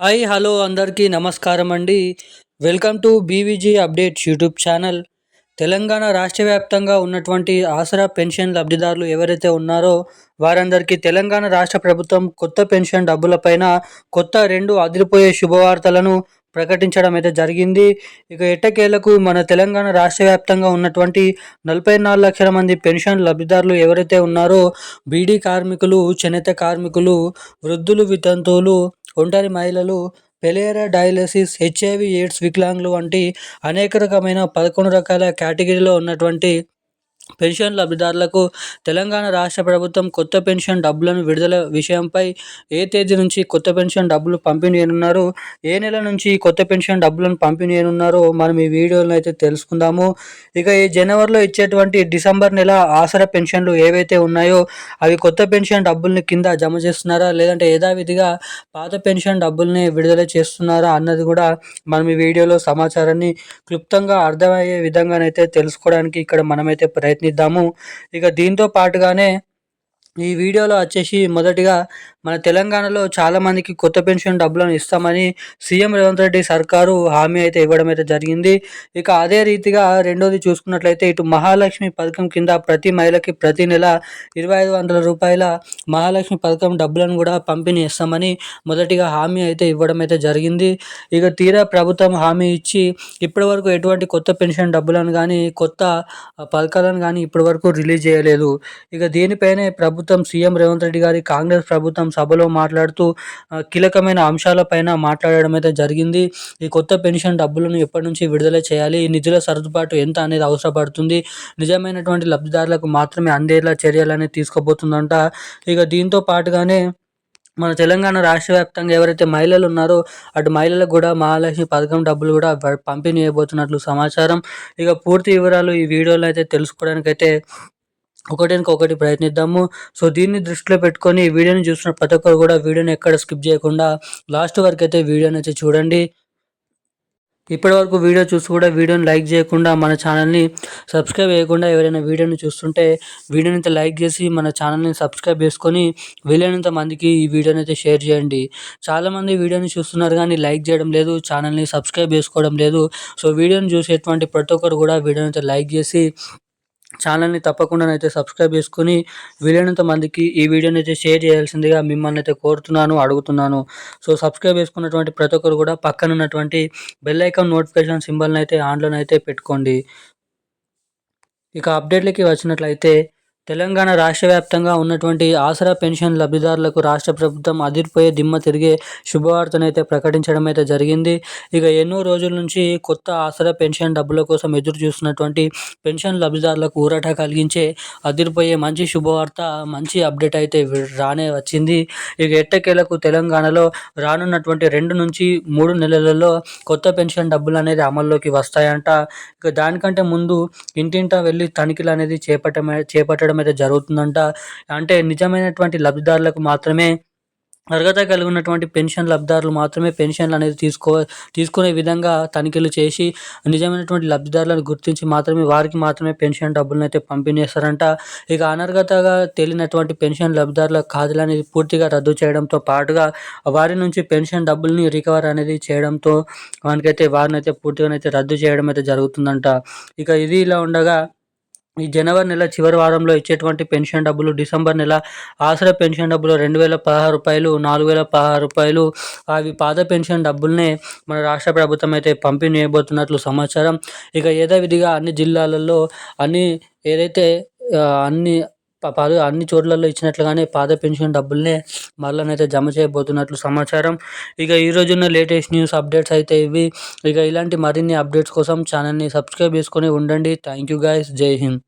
Hi hello అందరికీ నమస్కారం అండి. Welcome to BVG updates YouTube channel. Telangana రాష్ట్ర వ్యాప్తంగా ఉన్నటువంటి ఆసరా పెన్షన్ లబ్ధిదారులు ఎవరైతే ఉన్నారో వారందరికీ తెలంగాణ రాష్ట్ర ప్రభుత్వం కొత్త పెన్షన్ డబ్బులపైన కొత్త రెండు అదిరిపోయే శుభవార్తలను ప్రకటించడం అయితే జరిగింది. ఇక ఎట్టకేలకు మన తెలంగాణ రాష్ట్ర వ్యాప్తంగా ఉన్నటువంటి నలభై నాలుగు లక్షల మంది పెన్షన్ లబ్ధిదారులు ఎవరైతే ఉన్నారో బీడీ కార్మికులు చేనేత కార్మికులు వృద్ధులు వితంతువులు ఒంటరి మహిళలు పెలేరా డయాలసిస్ హెచ్ఐవి ఎయిడ్స్ వికలాంగులు వంటి అనేక రకమైన పదకొండు రకాల కేటగిరీలో ఉన్నటువంటి పెన్షన్ లబ్ధిదారులకు తెలంగాణ రాష్ట్ర ప్రభుత్వం కొత్త పెన్షన్ డబ్బులను విడుదల విషయంపై ఏ తేదీ నుంచి కొత్త పెన్షన్ డబ్బులు పంపిణీ చేయనున్నారు ఏ నెల నుంచి కొత్త పెన్షన్ డబ్బులను పంపిణీ చేయనున్నారో మనం ఈ వీడియోలో అయితే తెలుసుకుందాము. ఇక ఈ జనవరిలో ఇచ్చేటువంటి డిసెంబర్ నెల ఆసరా పెన్షన్లు ఏవైతే ఉన్నాయో అవి కొత్త పెన్షన్ డబ్బుల్ని కింద జమ చేస్తున్నారా? లేదంటే యథావిధిగా పాత పెన్షన్ డబ్బుల్ని విడుదల చేస్తున్నారా అన్నది కూడా మనం ఈ వీడియోలో సమాచారాన్ని క్లుప్తంగా అర్థమయ్యే విధంగానైతే తెలుసుకోవడానికి ఇక్కడ మనమైతే ప్రయత్నం ప్రయత్నిద్దాము. ఇక దీంతో పాటుగానే ఈ వీడియోలో వచ్చేసి మొదటిగా మన తెలంగాణలో చాలామందికి కొత్త పెన్షన్ డబ్బులను ఇస్తామని సీఎం రేవంత్ రెడ్డి సర్కారు హామీ అయితే ఇవ్వడం అయితే జరిగింది. ఇక అదే రీతిగా రెండోది చూసుకున్నట్లయితే ఇటు మహాలక్ష్మి పథకం కింద ప్రతి మహిళకి ప్రతి నెల ఇరవై ఐదు వందల రూపాయల మహాలక్ష్మి పథకం డబ్బులను కూడా పంపిణీ ఇస్తామని మొదటిగా హామీ అయితే ఇవ్వడం అయితే జరిగింది. ఇక తీరా ప్రభుత్వం హామీ ఇచ్చి ఇప్పటి వరకు ఎటువంటి కొత్త పెన్షన్ డబ్బులను కానీ కొత్త పథకాలను కానీ ఇప్పటి వరకు రిలీజ్ చేయలేదు. ఇక దీనిపైనే ప్రభుత్వం ప్రభుత్వం సీఎం రేవంత్ రెడ్డి గారి కాంగ్రెస్ ప్రభుత్వం సభలో మాట్లాడుతూ కీలకమైన అంశాలపైన మాట్లాడడం అయితే జరిగింది. ఈ కొత్త పెన్షన్ డబ్బులను ఎప్పటి నుంచి విడుదల చేయాలి ఈ నిధుల సర్దుబాటు ఎంత అనేది అవసరపడుతుంది నిజమైనటువంటి లబ్ధిదారులకు మాత్రమే అందేలా చర్యలు అనేది తీసుకోబోతుందంట. ఇక దీంతో పాటుగానే మన తెలంగాణ రాష్ట్ర వ్యాప్తంగా ఎవరైతే మహిళలు ఉన్నారో అటు మహిళలకు కూడా మహాలక్ష్మి పథకం డబ్బులు కూడా పంపిణీ చేయబోతున్నట్లు సమాచారం. ఇక పూర్తి వివరాలు ఈ వీడియోలో అయితే తెలుసుకోవడానికి అయితే ఒకటికి ఒకటి ప్రయత్నిద్దాము. సో దీన్ని దృష్టిలో పెట్టుకొని వీడియోని చూసిన ప్రతి ఒక్కరు కూడా వీడియోని ఎక్కడ స్కిప్ చేయకుండా లాస్ట్ వరకు అయితే వీడియోని అయితే చూడండి. ఇప్పటి వరకు వీడియో చూసి కూడా వీడియోని లైక్ చేయకుండా మన ఛానల్ని సబ్స్క్రైబ్ చేయకుండా ఎవరైనా వీడియోని చూస్తుంటే వీడియోని అయితే లైక్ చేసి మన ఛానల్ని సబ్స్క్రైబ్ చేసుకొని వీలైనంత మందికి ఈ వీడియోని అయితే షేర్ చేయండి. చాలామంది వీడియోని చూస్తున్నారు కానీ లైక్ చేయడం లేదు ఛానల్ని సబ్స్క్రైబ్ చేసుకోవడం లేదు. సో వీడియోని చూసేటువంటి ప్రతి ఒక్కరు కూడా వీడియోని అయితే లైక్ చేసి ఛానల్ని తప్పకుండా సబ్స్క్రైబ్ చేసుకుని వీలైనంత మందికి ఈ వీడియోని అయితే షేర్ చేయాల్సిందిగా మిమ్మల్ని అయితే కోరుతున్నాను అడుగుతున్నాను. సో సబ్స్క్రైబ్ చేసుకున్నటువంటి ప్రతి ఒక్కరు కూడా పక్కన ఉన్నటువంటి బెల్ ఐకాన్ నోటిఫికేషన్ సింబల్ని అయితే ఆన్లోనైతే పెట్టుకోండి. ఇక అప్డేట్లకి వచ్చినట్లయితే తెలంగాణ రాష్ట్ర వ్యాప్తంగా ఉన్నటువంటి ఆసరా పెన్షన్ లబ్ధిదారులకు రాష్ట్ర ప్రభుత్వం అదిరిపోయే దిమ్మ తిరిగే శుభవార్తనైతే ప్రకటించడం అయితే జరిగింది. ఇక ఎన్నో రోజుల నుంచి కొత్త ఆసరా పెన్షన్ డబ్బుల కోసం ఎదురు చూస్తున్నటువంటి పెన్షన్ లబ్ధిదారులకు ఊరట కలిగించే అదిరిపోయే మంచి శుభవార్త మంచి అప్డేట్ అయితే రానే వచ్చింది. ఇక ఎట్టకేలకు తెలంగాణలో రానున్నటువంటి రెండు నుంచి మూడు నెలలలో కొత్త పెన్షన్ డబ్బులు అనేది అమల్లోకి వస్తాయంట. ఇక దానికంటే ముందు ఇంటింటా వెళ్ళి తనిఖీలు అనేది చేపట్టమే చేపట్టడం ఇవ్వడం అయితే జరుగుతుందంట. అంటే నిజమైనటువంటి లబ్ధిదారులకు మాత్రమే అర్హత కలిగి ఉన్నటువంటి పెన్షన్ లబ్ధిదారులు మాత్రమే పెన్షన్లు అనేది తీసుకో తీసుకునే విధంగా తనిఖీలు చేసి నిజమైనటువంటి లబ్ధిదారులను గుర్తించి మాత్రమే వారికి మాత్రమే పెన్షన్ డబ్బులను అయితే పంపిణీస్తారంట. ఇక అనర్హతగా తేలినటువంటి పెన్షన్ లబ్ధిదారుల ఖాతాలు అనేది పూర్తిగా రద్దు చేయడంతో పాటుగా వారి నుంచి పెన్షన్ డబ్బుల్ని రికవర్ అనేది చేయడంతో వానికైతే వారిని అయితే పూర్తిగానైతే రద్దు చేయడం అయితే జరుగుతుందంట. ఇక ఇది ఇలా ఉండగా ఈ జనవరి నెల చివరి వారంలో ఇచ్చేటువంటి పెన్షన్ డబ్బులు డిసెంబర్ నెల ఆసరా పెన్షన్ డబ్బులు రెండు వేల పదహారు రూపాయలు నాలుగు వేల పదహారు రూపాయలు అవి పాత పెన్షన్ డబ్బుల్నే మన రాష్ట్ర ప్రభుత్వం అయితే పంపిణీ చేయబోతున్నట్లు సమాచారం. ఇక యథావిధిగా అన్ని జిల్లాలలో అన్ని ఏదైతే అన్ని పలు అన్ని చోట్లలో ఇచ్చినట్లుగానే పాత పెన్షన్ డబ్బుల్నే మరలనైతే జమ చేయబోతున్నట్లు సమాచారం. ఇక ఈ రోజున్న లేటెస్ట్ న్యూస్ అప్డేట్స్ అయితే ఇవి. ఇక ఇలాంటి మరిన్ని అప్డేట్స్ కోసం ఛానల్ని సబ్స్క్రైబ్ చేసుకొని ఉండండి. Thank you guys. జై హింద్.